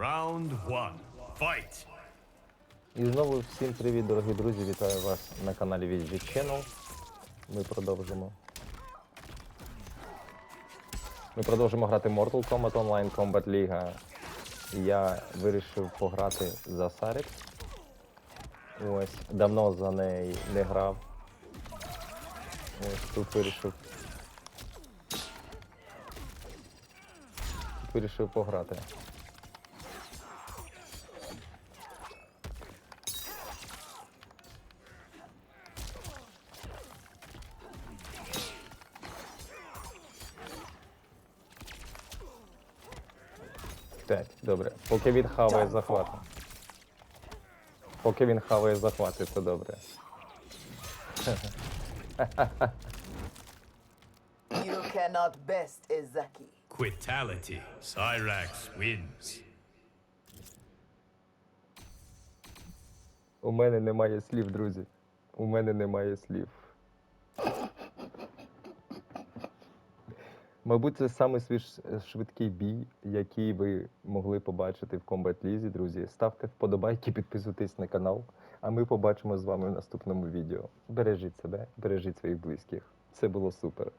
Round one. Fight. І знову всім привіт, дорогі друзі! Вітаю вас на каналі Візжі Channel. Ми продовжимо. Ми продовжимо грати Mortal Kombat Online Combat League. Я вирішив пограти за Сарік. Ось, давно за неї не грав. Ось тут вирішив. Тут вирішив пограти. П'ять. Добре. Поки він хаває захвати. Поки він хаває захвати, це добре. You cannot best Izaki. Quitality. Cyrax wins. У мене немає слів, друзі. У мене немає слів. Мабуть, це самий свіж... швидкий бій, який ви могли побачити в Combat Лізі, друзі. Ставте вподобайки, підписуйтесь на канал, а ми побачимо з вами в наступному відео. Бережіть себе, бережіть своїх близьких. Це було супер.